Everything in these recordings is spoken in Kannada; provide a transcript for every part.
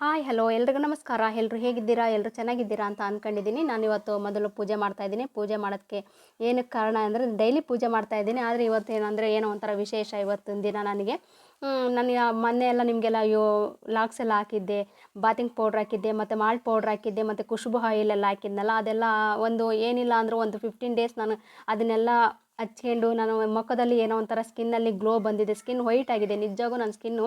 Hi, hello. ಎಲ್ರಿಗೂ ನಮಸ್ಕಾರ. ಎಲ್ಲರೂ ಹೇಗಿದ್ದೀರಾ? ಎಲ್ಲರೂ ಚೆನ್ನಾಗಿದ್ದೀರಾ ಅಂತ ಅಂದ್ಕೊಂಡಿದ್ದೀನಿ ನಾನು ಇವತ್ತು ಮೊದಲು ಪೂಜೆ ಮಾಡ್ತಾ ಇದ್ದೀನಿ. ಪೂಜೆ ಮಾಡೋದಕ್ಕೆ ಏನಕ್ಕೆ ಕಾರಣ ಅಂದರೆ ಡೈಲಿ ಪೂಜೆ ಮಾಡ್ತಾ ಇದ್ದೀನಿ. ಆದರೆ ಇವತ್ತು ಏನಂದರೆ ಏನೋ ಒಂಥರ ವಿಶೇಷ ಇವತ್ತಿನ ದಿನ ನನಗೆ. ನಾನು ಮೊನ್ನೆ ಎಲ್ಲ ನಿಮಗೆಲ್ಲ ಯೋ ಲಾಕ್ಸ್ ಎಲ್ಲ ಹಾಕಿದ್ದೆ. ಬಾತಿಂಗ್ ಪೌಡ್ರ್ ಹಾಕಿದ್ದೆ, ಮತ್ತು ಮಾಲ್ಟ್ ಪೌಡ್ರ್ ಹಾಕಿದ್ದೆ, ಮತ್ತು ಖುಷ್ಬು ಆಯಿಲ್ ಎಲ್ಲ ಹಾಕಿದ್ನಲ್ಲ. ಅದೆಲ್ಲ ಒಂದು ಏನಿಲ್ಲ ಅಂದರೂ ಒಂದು ಫಿಫ್ಟೀನ್ ಡೇಸ್ ನಾನು ಅದನ್ನೆಲ್ಲ ಹಚ್ಕೊಂಡು ನಾನು ಮುಖದಲ್ಲಿ ಏನೋ ಒಂಥರ ಸ್ಕಿನ್ನಲ್ಲಿ ಗ್ಲೋ ಬಂದಿದೆ. ಸ್ಕಿನ್ ವೈಟ್ ಆಗಿದೆ. ನಿಜವಾಗೂ ನನ್ನ ಸ್ಕಿನ್ನು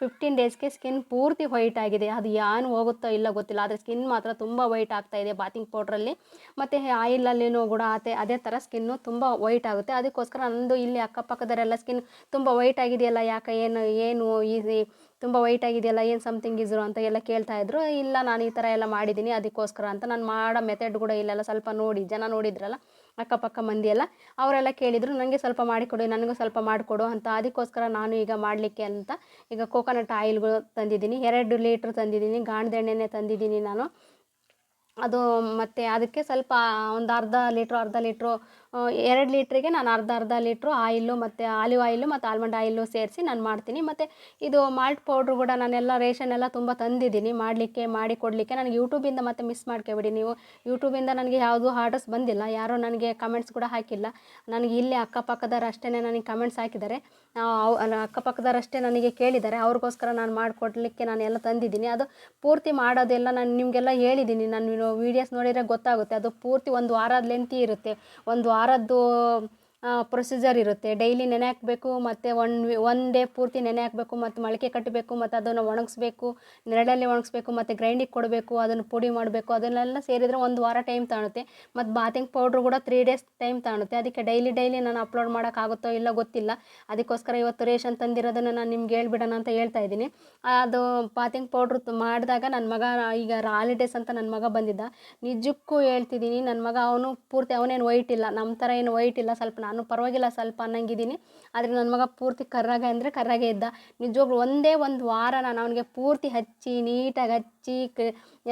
ಫಿಫ್ಟೀನ್ ಡೇಸ್ಗೆ ಸ್ಕಿನ್ ಪೂರ್ತಿ ವೈಟ್ ಆಗಿದೆ. ಅದು ಏನು ಹೋಗುತ್ತೋ ಇಲ್ಲ ಗೊತ್ತಿಲ್ಲ. ಆದರೆ ಸ್ಕಿನ್ ಮಾತ್ರ ತುಂಬ ವೈಟ್ ಆಗ್ತಾ ಇದೆ ಬಾತಿಂಗ್ ಪೌಡ್ರಲ್ಲಿ ಮತ್ತು ಆಯಿಲಲ್ಲಿನೂ ಕೂಡ ಅದೇ ಅದೇ ಥರ ಸ್ಕಿನ್ನು ತುಂಬ ವೈಟ್ ಆಗುತ್ತೆ. ಅದಕ್ಕೋಸ್ಕರ ನಂದು ಇಲ್ಲಿ ಅಕ್ಕಪಕ್ಕದವರೆಲ್ಲ ಸ್ಕಿನ್ ತುಂಬ ವೈಟ್ ಆಗಿದೆಯಲ್ಲ? ಯಾಕೆ ಏನು ಏನು ಈ ತುಂಬ ವೈಟ್ ಆಗಿದೆಯಲ್ಲ, ಏನು ಸಮಥಿಂಗ್ ಇಸ್ರೋ ಅಂತ ಎಲ್ಲ ಕೇಳ್ತಾ ಇದ್ರು. ಇಲ್ಲ, ನಾನು ಈ ಥರ ಎಲ್ಲ ಮಾಡಿದ್ದೀನಿ ಅದಕ್ಕೋಸ್ಕರ ಅಂತ ನಾನು ಮಾಡೋ ಮೆಥಡ್ ಕೂಡ ಇಲ್ಲೆಲ್ಲ, ಸ್ವಲ್ಪ ನೋಡಿ. ಜನ ನೋಡಿದ್ರಲ್ಲ, ಅಕ್ಕಪಕ್ಕ ಮಂದಿ ಎಲ್ಲ, ಅವರೆಲ್ಲ ಕೇಳಿದರು ನನಗೆ ಸ್ವಲ್ಪ ಮಾಡಿಕೊಡು, ನನಗೂ ಸ್ವಲ್ಪ ಮಾಡಿಕೊಡು ಅಂತ. ಅದಕ್ಕೋಸ್ಕರ ನಾನು ಈಗ ಮಾಡಲಿಕ್ಕೆ ಅಂತ. ಈಗ ಕೋಕೋನಟ್ ಆಯಿಲ್ಗಳು ತಂದಿದ್ದೀನಿ, ಎರಡು ಲೀಟ್ರ್ ತಂದಿದ್ದೀನಿ ಗಾಣದೆಣ್ಣೆನೇ ತಂದಿದ್ದೀನಿ ನಾನು. ಅದು ಮತ್ತು ಅದಕ್ಕೆ ಸ್ವಲ್ಪ ಒಂದು ಅರ್ಧ ಲೀಟ್ರು ಅರ್ಧ ಲೀಟ್ರು ಎರಡು ಲೀಟ್ರಿಗೆ ನಾನು ಅರ್ಧ ಅರ್ಧ ಲೀಟ್ರು ಆಯಿಲು ಮತ್ತು ಆಲಿವ್ ಆಯಿಲ್ಲು ಮತ್ತು ಆಲ್ಮಂಡ್ ಆಯಿಲು ಸೇರಿಸಿ ನಾನು ಮಾಡ್ತೀನಿ. ಮತ್ತು ಇದು ಮಾಲ್ಟ್ ಪೌಡ್ರು ಕೂಡ ನಾನೆಲ್ಲ ರೇಷನ್ ಎಲ್ಲ ತುಂಬ ತಂದಿದ್ದೀನಿ. ಮಾಡಲಿಕ್ಕೆ, ಮಾಡಿ ಕೊಡಲಿಕ್ಕೆ ನನಗೆ ಯೂಟ್ಯೂಬಿಂದ ಮತ್ತೆ ಮಿಸ್ ಮಾಡ್ಕೊಬೇಡಿ. ನೀವು ಯೂಟ್ಯೂಬಿಂದ ನನಗೆ ಯಾವುದೂ ಆರ್ಡರ್ಸ್ ಬಂದಿಲ್ಲ. ಯಾರೂ ನನಗೆ ಕಮೆಂಟ್ಸ್ ಕೂಡ ಹಾಕಿಲ್ಲ. ನನಗೆ ಇಲ್ಲೇ ಅಕ್ಕಪಕ್ಕದವ್ರು ನನಗೆ ಕಮೆಂಟ್ಸ್ ಹಾಕಿದ್ದಾರೆ. ಅವ್ ಅಕ್ಕಪಕ್ಕದವರಷ್ಟೇ ನನಗೆ ಕೇಳಿದ್ದಾರೆ. ಅವ್ರಿಗೋಸ್ಕರ ನಾನು ಮಾಡಿಕೊಡ್ಲಿಕ್ಕೆ ನಾನು ಎಲ್ಲ ತಂದಿದ್ದೀನಿ. ಅದು ಪೂರ್ತಿ ಮಾಡೋದೆಲ್ಲ ನಾನು ನಿಮಗೆಲ್ಲ ಹೇಳಿದ್ದೀನಿ. ನಾನು ವೀಡಿಯೋಸ್ ನೋಡಿದರೆ ಗೊತ್ತಾಗುತ್ತೆ. ಅದು ಪೂರ್ತಿ ಒಂದು ವಾರದ ಲೆಂತಿ ಇರುತ್ತೆ. ಒಂದು fora do ಪ್ರೊಸೀಜರ್ ಇರುತ್ತೆ. ಡೈಲಿ ನೆನೆ ಹಾಕಬೇಕು ಮತ್ತು ಒನ್ ಒನ್ ಡೇ ಪೂರ್ತಿ ನೆನೆ ಹಾಕಬೇಕು ಮತ್ತು ಮೊಳಕೆ ಕಟ್ಟಬೇಕು ಮತ್ತು ಅದನ್ನು ಒಣಗಿಸ್ಬೇಕು, ನೆರಳಲ್ಲಿ ಒಣಗಿಸ್ಬೇಕು ಮತ್ತು ಗ್ರೈಂಡಿಗೆ ಕೊಡಬೇಕು, ಅದನ್ನು ಪುಡಿ ಮಾಡಬೇಕು, ಅದನ್ನೆಲ್ಲ ಸೇರಿದರೆ ಒಂದು ವಾರ ಟೈಮ್ ತಗೊಳುತ್ತೆ ಮತ್ತು ಬಾತಿಂಗ್ ಪೌಡ್ರ್ ಕೂಡ ತ್ರೀ ಡೇಸ್ ಟೈಮ್ ತಾಣುತ್ತೆ. ಅದಕ್ಕೆ ಡೈಲಿ ಡೈಲಿ ನಾನು ಅಪ್ಲೋಡ್ ಮಾಡೋಕ್ಕಾಗುತ್ತೋ ಇಲ್ಲ ಗೊತ್ತಿಲ್ಲ. ಅದಕ್ಕೋಸ್ಕರ ಇವತ್ತು ರೇಷನ್ ತಂದಿರೋದನ್ನು ನಾನು ನಿಮ್ಗೆ ಹೇಳ್ಬಿಡೋಣ ಅಂತ ಹೇಳ್ತಾ ಇದ್ದೀನಿ. ಅದು ಬಾತಿಂಗ್ ಪೌಡ್ರ್ ಮಾಡಿದಾಗ ನನ್ನ ಮಗ ಈಗ ಹಾಲಿಡೇಸ್ ಅಂತ ನನ್ನ ಮಗ ಬಂದಿದ್ದ. ನಿಜಕ್ಕೂ ಹೇಳ್ತಿದ್ದೀನಿ ನನ್ನ ಮಗ ಅವನು ಪೂರ್ತಿ ಅವನೇನು ವೈಟ್ ಇಲ್ಲ. ನಮ್ಮ ಥರ ಏನು ವೈಟ್ ಇಲ್ಲ. ಸ್ವಲ್ಪ ನಾನು ಪರವಾಗಿಲ್ಲ ಸ್ವಲ್ಪ ಅನ್ನಂಗಿದ್ದೀನಿ. ಆದರೆ ನನ್ನ ಮಗ ಪೂರ್ತಿ ಕರ್ರಾಗ ಅಂದರೆ ಕರ್ರಾಗೆ ಇದ್ದ. ನಿಜವಾಗ್ಲೂ ಒಂದೇ ಒಂದು ವಾರ ನಾನು ಅವನಿಗೆ ಪೂರ್ತಿ ಹಚ್ಚಿ, ನೀಟಾಗಿ ಹಚ್ಚಿ, ಕ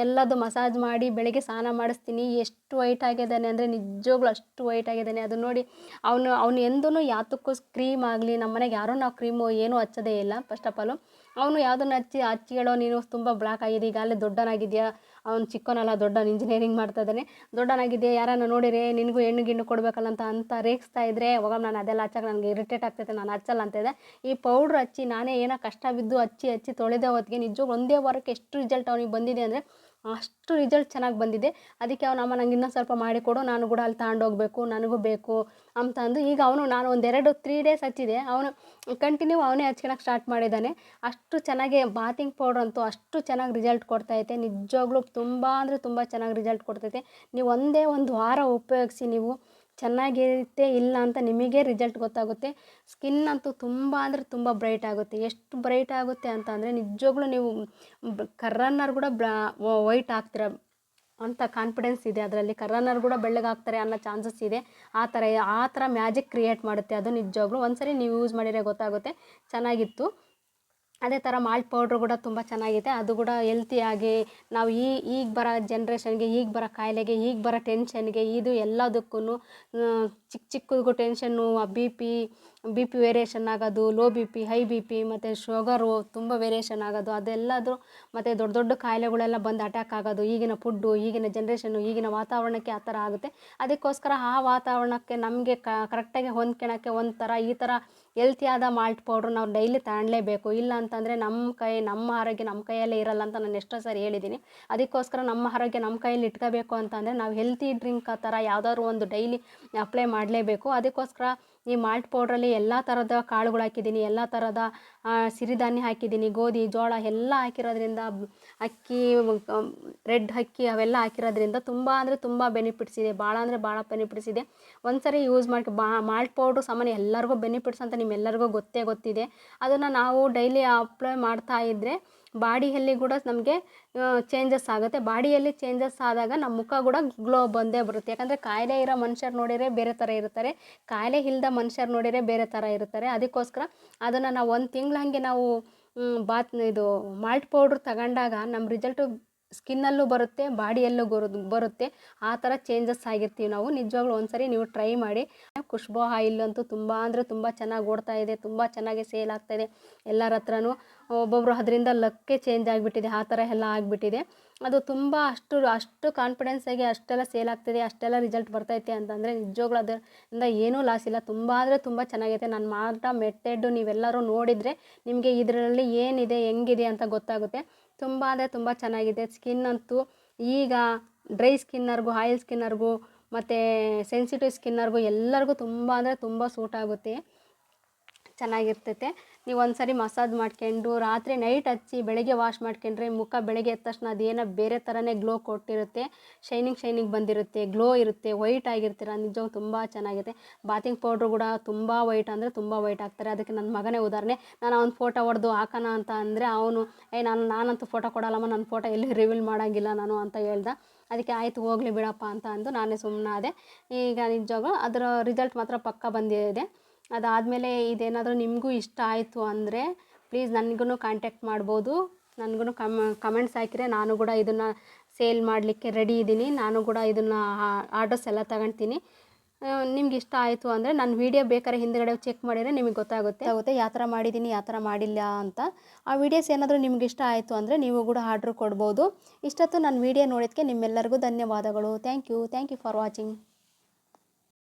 ಎಲ್ಲದು ಮಸಾಜ್ ಮಾಡಿ ಬೆಳಗ್ಗೆ ಸ್ನಾನ ಮಾಡಿಸ್ತೀನಿ. ಎಷ್ಟು ವೈಟ್ ಆಗಿದ್ದಾನೆ ಅಂದರೆ ನಿಜವಾಗ್ಲೂ ಅಷ್ಟು ವೈಟ್ ಆಗಿದ್ದಾನೆ. ಅದು ನೋಡಿ ಅವನು ಅವನು ಎಂದೂ ಯಾತಕ್ಕೂ ಕ್ರೀಮ್ ಆಗಲಿ, ನಮ್ಮ ಮನೆಗೆ ಯಾರೂ ನಾವು ಕ್ರೀಮು ಏನೂ ಹಚ್ಚೋದೇ ಇಲ್ಲ. ಫಸ್ಟ್ ಆಫ್ ಆಲು ಅವನು ಯಾವುದನ್ನು ಹಚ್ಚಿ ಹಚ್ಚಿ ಹೇಳೋ ನೀನು ತುಂಬ ಬ್ಲ್ಯಾಕ್ ಆಗಿದೆ ಈಗ ಅಲ್ಲೇ ದೊಡ್ಡನಾಗಿದೆಯಾ? ಅವ್ನು ಚಿಕ್ಕನಲ್ಲ ದೊಡ್ಡನ ಇಂಜಿನಿಯರಿಂಗ್ ಮಾಡ್ತಾ ಇದ್ದಾನೆ. ದೊಡ್ಡನಾಗಿದೆಯಾ? ಯಾರನ್ನ ನೋಡಿರಿ, ನಿನಗೂ ಹೆಣ್ಣು ಗಿಣ್ಣು ಕೊಡಬೇಕಲ್ಲ ಅಂತ ಅಂತ ರೇಗಿಸ್ತಾ ಇದ್ದರೆ ಹೋಗ ನಾನು ಅದೆಲ್ಲ ಹಚ್ಚಕ್ಕೆ ನನಗೆ ಇರಿಟೇಟ್ ಆಗ್ತೈತೆ, ನಾನು ಹಚ್ಚಲ್ಲ ಅಂತ ಇದೆ. ಈ ಪೌಡ್ರ್ ಹಚ್ಚಿ, ನಾನೇ ಏನೋ ಕಷ್ಟ ಬಿದ್ದು ಹಚ್ಚಿ ಹಚ್ಚಿ ತೊಳೆದೇ ಹೊತ್ತಿಗೆ ನಿಜವಾಗ್ಲೂ ಒಂದೇ ವಾರಕ್ಕೆ ಎಷ್ಟು ರಿಸಲ್ಟ್ ಅವನಿಗೆ ಬಂದಿದೆ ಅಂದರೆ ಅಷ್ಟು ರಿಸಲ್ಟ್ ಚೆನ್ನಾಗಿ ಬಂದಿದೆ. ಅದಕ್ಕೆ ಅವನ, ಅಮ್ಮ, ನಂಗೆ ಇನ್ನೊಂದು ಸ್ವಲ್ಪ ಮಾಡಿಕೊಡು ನಾನು ಕೂಡ ಅಲ್ಲಿ ತಗೊಂಡೋಗ್ಬೇಕು ನನಗೂ ಬೇಕು ಅಂತ ಅಂದು ಈಗ ಅವನು, ನಾನು ಒಂದೆರಡು ತ್ರೀ ಡೇಸ್ ಹಚ್ಚಿದೆ. ಅವನು ಕಂಟಿನ್ಯೂ ಅವನೇ ಹಚ್ಕೊಳಕ್ಕೆ ಸ್ಟಾರ್ಟ್ ಮಾಡಿದ್ದಾನೆ ಅಷ್ಟು ಚೆನ್ನಾಗಿ ಬಾತಿಂಗ್ ಪೌಡ್ರ್ ಅಂತೂ ಅಷ್ಟು ಚೆನ್ನಾಗಿ ರಿಸಲ್ಟ್ ಕೊಡ್ತೈತೆ ನಿಜವಾಗ್ಲೂ ತುಂಬ ಅಂದರೆ ತುಂಬ ಚೆನ್ನಾಗಿ ರಿಸಲ್ಟ್ ಕೊಡ್ತೈತೆ ನೀವು ಒಂದೇ ಒಂದು ವಾರ ಉಪಯೋಗಿಸಿ ನೀವು. ಚೆನ್ನಾಗಿರುತ್ತೆ, ಇಲ್ಲ ಅಂತ ನಿಮಗೆ ರಿಸಲ್ಟ್ ಗೊತ್ತಾಗುತ್ತೆ. ಸ್ಕಿನ್ ಅಂತೂ ತುಂಬ ಅಂದರೆ ತುಂಬ ಬ್ರೈಟ್ ಆಗುತ್ತೆ. ಎಷ್ಟು ಬ್ರೈಟ್ ಆಗುತ್ತೆ ಅಂತ ಅಂದರೆ ನಿಜವಾಗ್ಲೂ ನೀವು ಕರ್ರನ್ನರ್ ಕೂಡ ವೈಟ್ ಆಗ್ತೀರ ಅಂತ ಕಾನ್ಫಿಡೆನ್ಸ್ ಇದೆ ಅದರಲ್ಲಿ. ಕರ್ರನ್ನರ್ ಕೂಡ ಬೆಳ್ಳಗಾಗ್ತಾರೆ ಅನ್ನೋ ಚಾನ್ಸಸ್ ಇದೆ. ಆ ಥರ ಆ ಥರ ಮ್ಯಾಜಿಕ್ ಕ್ರಿಯೇಟ್ ಮಾಡುತ್ತೆ. ಅದು ನಿಜವಾಗ್ಲೂ ಒಂದ್ಸರಿ ನೀವು ಯೂಸ್ ಮಾಡಿದರೆ ಗೊತ್ತಾಗುತ್ತೆ. ಚೆನ್ನಾಗಿತ್ತು. ಅದೇ ಥರ ಮಾಲ್ಟ್ ಪೌಡ್ರ್ ಕೂಡ ತುಂಬ ಚೆನ್ನಾಗಿದೆ. ಅದು ಕೂಡ ಎಲ್ತಿಯಾಗಿ ನಾವು ಈ, ಈಗ ಬರೋ ಜನ್ರೇಷನ್ಗೆ ಈಗ ಬರೋ ಕಾಯಿಲೆಗೆ, ಈಗ ಬರೋ ಟೆನ್ಷನ್ಗೆ ಇದು ಎಲ್ಲದಕ್ಕೂ ಚಿಕ್ಕ ಚಿಕ್ಕದಿಗೂ tension B P B P variation ಆಗೋದು low B P high B P ಮತ್ತು ಶುಗರು ತುಂಬ ವೇರಿಯೇಷನ್ ಆಗೋದು ಅದೆಲ್ಲದು ಮತ್ತು ದೊಡ್ಡ ದೊಡ್ಡ ಕಾಯಿಲೆಗಳೆಲ್ಲ ಬಂದು ಅಟ್ಯಾಕ್ ಆಗೋದು, ಈಗಿನ ಫುಡ್ಡು ಈಗಿನ ಜನ್ರೇಷನ್ನು ಈಗಿನ ವಾತಾವರಣಕ್ಕೆ ಆ ಥರ ಆಗುತ್ತೆ. ಅದಕ್ಕೋಸ್ಕರ ಆ ವಾತಾವರಣಕ್ಕೆ ನಮಗೆ ಕರೆಕ್ಟಾಗಿ ಹೊಂದ್ಕೊಳಕ್ಕೆ ಒಂಥರ ಈ ಥರ ಎಲ್ತಿಯಾದ ಮಾಲ್ಟ್ ಪೌಡ್ರ್ ನಾವು ಡೈಲಿ ತಗೊಳ್ಳೇಬೇಕು ಇಲ್ಲ ಅಂತಂದರೆ ನಮ್ಮ ಕೈ, ನಮ್ಮ ಆರೋಗ್ಯ ನಮ್ಮ ಕೈಯಲ್ಲೇ ಇರಲ್ಲ ಅಂತ ನಾನು ಎಷ್ಟೋ ಸಾರಿ ಹೇಳಿದ್ದೀನಿ ಅದಕ್ಕೋಸ್ಕರ ನಮ್ಮ ಆರೋಗ್ಯ ನಮ್ಮ ಕೈಯಲ್ಲಿ ಇಟ್ಕೋಬೇಕು ಅಂತಂದರೆ ನಾವು ಹೆಲ್ತಿ ಡ್ರಿಂಕ್ ಆ ಥರ ಯಾವ್ದಾದ್ರು ಒಂದು ಡೈಲಿ ಅಪ್ಲೈ ಮಾಡಲೇಬೇಕು. ಅದಕ್ಕೋಸ್ಕರ ಈ ಮಾಲ್ಟ್ ಪೌಡ್ರಲ್ಲಿ ಎಲ್ಲ ಥರದ ಕಾಳುಗಳು ಹಾಕಿದ್ದೀನಿ, ಎಲ್ಲ ಥರದ ಸಿರಿಧಾನ್ಯ ಹಾಕಿದ್ದೀನಿ, ಗೋಧಿ, ಜೋಳ ಎಲ್ಲ ಹಾಕಿರೋದ್ರಿಂದ, ಅಕ್ಕಿ ರೆಡ್ ಅಕ್ಕಿ ಅವೆಲ್ಲ ಹಾಕಿರೋದ್ರಿಂದ ತುಂಬ ಅಂದರೆ ತುಂಬ ಬೆನಿಫಿಟ್ಸ್ ಇದೆ ಭಾಳ ಅಂದರೆ ಭಾಳ ಬೆನಿಫಿಟ್ಸ್ ಇದೆ. ಒಂದ್ಸರಿ ಯೂಸ್ ಮಾಡ್ಕೊ, ಬಾ ಮಾಲ್ಟ್ ಪೌಡ್ರು ಸಾಮಾನ್ಯ ಎಲ್ಲರಿಗೂ ಬೆನಿಫಿಟ್ಸ್ ಅಂತ ನಿಮ್ಮೆಲ್ಲರಿಗೂ ಗೊತ್ತೇ ಗೊತ್ತಿದೆ. ಅದನ್ನು ನಾವು ಡೈಲಿ ಅಪ್ಲೈ ಮಾಡ್ತಾ ಇದ್ದರೆ ಬಾಡಿಯಲ್ಲಿ ಕೂಡ ನಮಗೆ ಚೇಂಜಸ್ ಆಗುತ್ತೆ. ಬಾಡಿಯಲ್ಲಿ ಚೇಂಜಸ್ ಆದಾಗ ನಮ್ಮ ಮುಖ ಕೂಡ ಗ್ಲೋ ಬಂದೇ ಬರುತ್ತೆ. ಯಾಕಂದರೆ ಕಾಯಿಲೆ ಇರೋ ಮನುಷ್ಯರು ನೋಡಿದರೆ ಬೇರೆ ಥರ ಇರ್ತಾರೆ. ಕಾಯಿಲೆ ಇಲ್ದ ಮನುಷ್ಯರು ನೋಡಿದರೆ ಬೇರೆ ಥರ ಇರ್ತಾರೆ. ಅದಕ್ಕೋಸ್ಕರ ಅದನ್ನು ನಾವು ಒಂದು ತಿಂಗಳು ಹಾಗೆ ನಾವು ಬಾತ್ ಇದು ಮಾಲ್ಟ್ ಪೌಡ್ರ್ ತಗೊಂಡಾಗ ನಮ್ಮ ರಿಸಲ್ಟು ಸ್ಕಿನ್ನಲ್ಲೂ ಬರುತ್ತೆ, ಬಾಡಿಯಲ್ಲೂ ಬರು ಬರುತ್ತೆ. ಆ ಥರ ಚೇಂಜಸ್ ಆಗಿರ್ತೀವಿ ನಾವು. ನಿಜವಾಗ್ಲೂ ಒಂದ್ಸರಿ ನೀವು ಟ್ರೈ ಮಾಡಿ. ಖುಷ್ಬು ಆಯಿಲ್ ಅಂತೂ ತುಂಬ ಅಂದರೆ ತುಂಬ ಚೆನ್ನಾಗಿ ಓಡ್ತಾ ಇದೆ, ತುಂಬ ಚೆನ್ನಾಗಿ ಸೇಲ್ ಆಗ್ತಾ ಇದೆ ಎಲ್ಲರ ಹತ್ರನೂ. ಒಬ್ಬೊಬ್ಬರು ಅದರಿಂದ ಲಕ್ಕೇ ಚೇಂಜ್ ಆಗಿಬಿಟ್ಟಿದೆ, ಆ ಥರ ಎಲ್ಲ ಆಗಿಬಿಟ್ಟಿದೆ. ಅದು ತುಂಬ ಅಷ್ಟು ಅಷ್ಟು ಕಾನ್ಫಿಡೆನ್ಸಾಗಿ ಅಷ್ಟೆಲ್ಲ ಸೇಲ್ ಆಗ್ತಿದೆ, ಅಷ್ಟೆಲ್ಲ ರಿಸಲ್ಟ್ ಬರ್ತೈತೆ ಅಂತಂದರೆ ನಿಜವಾಗ್ಲೂ ಅದರಿಂದ ಏನೂ ಲಾಸ್ ಇಲ್ಲ. ತುಂಬ ಅಂದರೆ ತುಂಬ ಚೆನ್ನಾಗೈತೆ. ನಾನು ಮಾಟ ಮೆಥೆಡ್ಡು ನೀವೆಲ್ಲರೂ ನೋಡಿದರೆ ನಿಮಗೆ ಇದರಲ್ಲಿ ಏನಿದೆ, ಹೆಂಗಿದೆ ಅಂತ ಗೊತ್ತಾಗುತ್ತೆ. ತುಂಬ ಅಂದರೆ ತುಂಬ ಚೆನ್ನಾಗಿದೆ. ಸ್ಕಿನ್ ಅಂತೂ ಈಗ ಡ್ರೈ ಸ್ಕಿನ್ನರ್ಗೂ ಆಯಿಲ್ ಸ್ಕಿನ್ನರ್ಗೂ ಮತ್ತು ಸೆನ್ಸಿಟಿವ್ ಸ್ಕಿನ್ನರ್ಗೂ ಎಲ್ಲರಿಗೂ ತುಂಬ ಅಂದರೆ ತುಂಬ ಸೂಟ್ ಆಗುತ್ತೆ. ಚೆನ್ನಾಗಿರ್ತೈತೆ. ನೀವು ಒಂದು ಸರಿ ಮಸಾಜ್ ಮಾಡ್ಕೊಂಡು ರಾತ್ರಿ ನೈಟ್ ಹಚ್ಚಿ ಬೆಳಗ್ಗೆ ವಾಶ್ ಮಾಡ್ಕೊಂಡ್ರೆ ಮುಖ ಬೆಳಗ್ಗೆ ಎದ್ದ ತಕ್ಷಣ ಅದೇನೋ ಬೇರೆ ಥರನೇ ಗ್ಲೋ ಕೊಟ್ಟಿರುತ್ತೆ. ಶೈನಿಂಗ್ ಶೈನಿಂಗ್ ಬಂದಿರುತ್ತೆ, ಗ್ಲೋ ಇರುತ್ತೆ, ವೈಟ್ ಆಗಿರ್ತೀರ ನಿಜವಾಗ್ಲೂ ತುಂಬ ಚೆನ್ನಾಗಿದೆ ಬಾತಿಂಗ್ ಪೌಡ್ರು ಕೂಡ ತುಂಬ ವೈಟ್ ಅಂದರೆ ತುಂಬ ವೈಟ್ ಆಗ್ತಾರೆ. ಅದಕ್ಕೆ ನನ್ನ ಮಗನೇ ಉದಾಹರಣೆ, ನಾನು ಅವ್ನ ಫೋಟೋ ಹೊಡೆದು ಹಾಕೋಣ ಅಂತ ಅಂದರೆ ಅವನು, ಏ, ನಾನು, ನಾನಂತೂ ಫೋಟೋ ಕೊಡಲ್ಲಮ್ಮ ನನ್ನ ಫೋಟೋ ಎಲ್ಲಿ ರಿವೀಲ್ ಮಾಡೋಂಗಿಲ್ಲ ನಾನು ಅಂತ ಹೇಳ್ದ. ಅದಕ್ಕೆ ಆಯಿತು, ಹೋಗಲಿ ಬಿಡಪ್ಪ ಅಂತ ಅಂದು ನಾನೇ ಸುಮ್ಮನಾದೆ ಈಗ ನಿಜವಾಗ್ಲೂ ಅದರ ರಿಸಲ್ಟ್ ಮಾತ್ರ ಪಕ್ಕ ಬಂದಿದೆ. ಅದಾದಮೇಲೆ ಇದೇನಾದರೂ ನಿಮಗೂ ಇಷ್ಟ ಆಯಿತು ಅಂದರೆ ಪ್ಲೀಸ್ ನನಗೂ ಕಾಂಟ್ಯಾಕ್ಟ್ ಮಾಡ್ಬೋದು. ನನಗೂ ಕಮ ಕಮೆಂಟ್ಸ್ ಹಾಕಿದ್ರೆ ನಾನು ಕೂಡ ಇದನ್ನು ಸೇಲ್ ಮಾಡಲಿಕ್ಕೆ ರೆಡಿ ಇದ್ದೀನಿ. ನಾನು ಕೂಡ ಇದನ್ನು ಆರ್ಡರ್ಸ್ ಎಲ್ಲ ತಗೊಳ್ತೀನಿ ನಿಮ್ಗೆ ಇಷ್ಟ ಆಯಿತು ಅಂದರೆ ನನ್ನ ವೀಡಿಯೋ ಬೇಕಾದ್ರೆ ಹಿಂದ್ಗಡೆ ಚೆಕ್ ಮಾಡಿದರೆ ನಿಮಗೆ ಗೊತ್ತಾಗುತ್ತೆ. ಆಗುತ್ತೆ ಯಾವ ಥರ ಮಾಡಿದ್ದೀನಿ ಯಾವ ಥರ ಮಾಡಿಲ್ಲ ಅಂತ. ಆ ವೀಡಿಯೋಸ್ ಏನಾದರೂ ನಿಮ್ಗೆ ಇಷ್ಟ ಆಯಿತು ಅಂದರೆ ನೀವು ಕೂಡ ಆರ್ಡ್ರ್ ಕೊಡ್ಬೋದು. ಇಷ್ಟೊತ್ತು ನನ್ನ ವೀಡಿಯೋ ನೋಡೋದಕ್ಕೆ ನಿಮ್ಮೆಲ್ಲರಿಗೂ ಧನ್ಯವಾದಗಳು. Thank you thank you for watching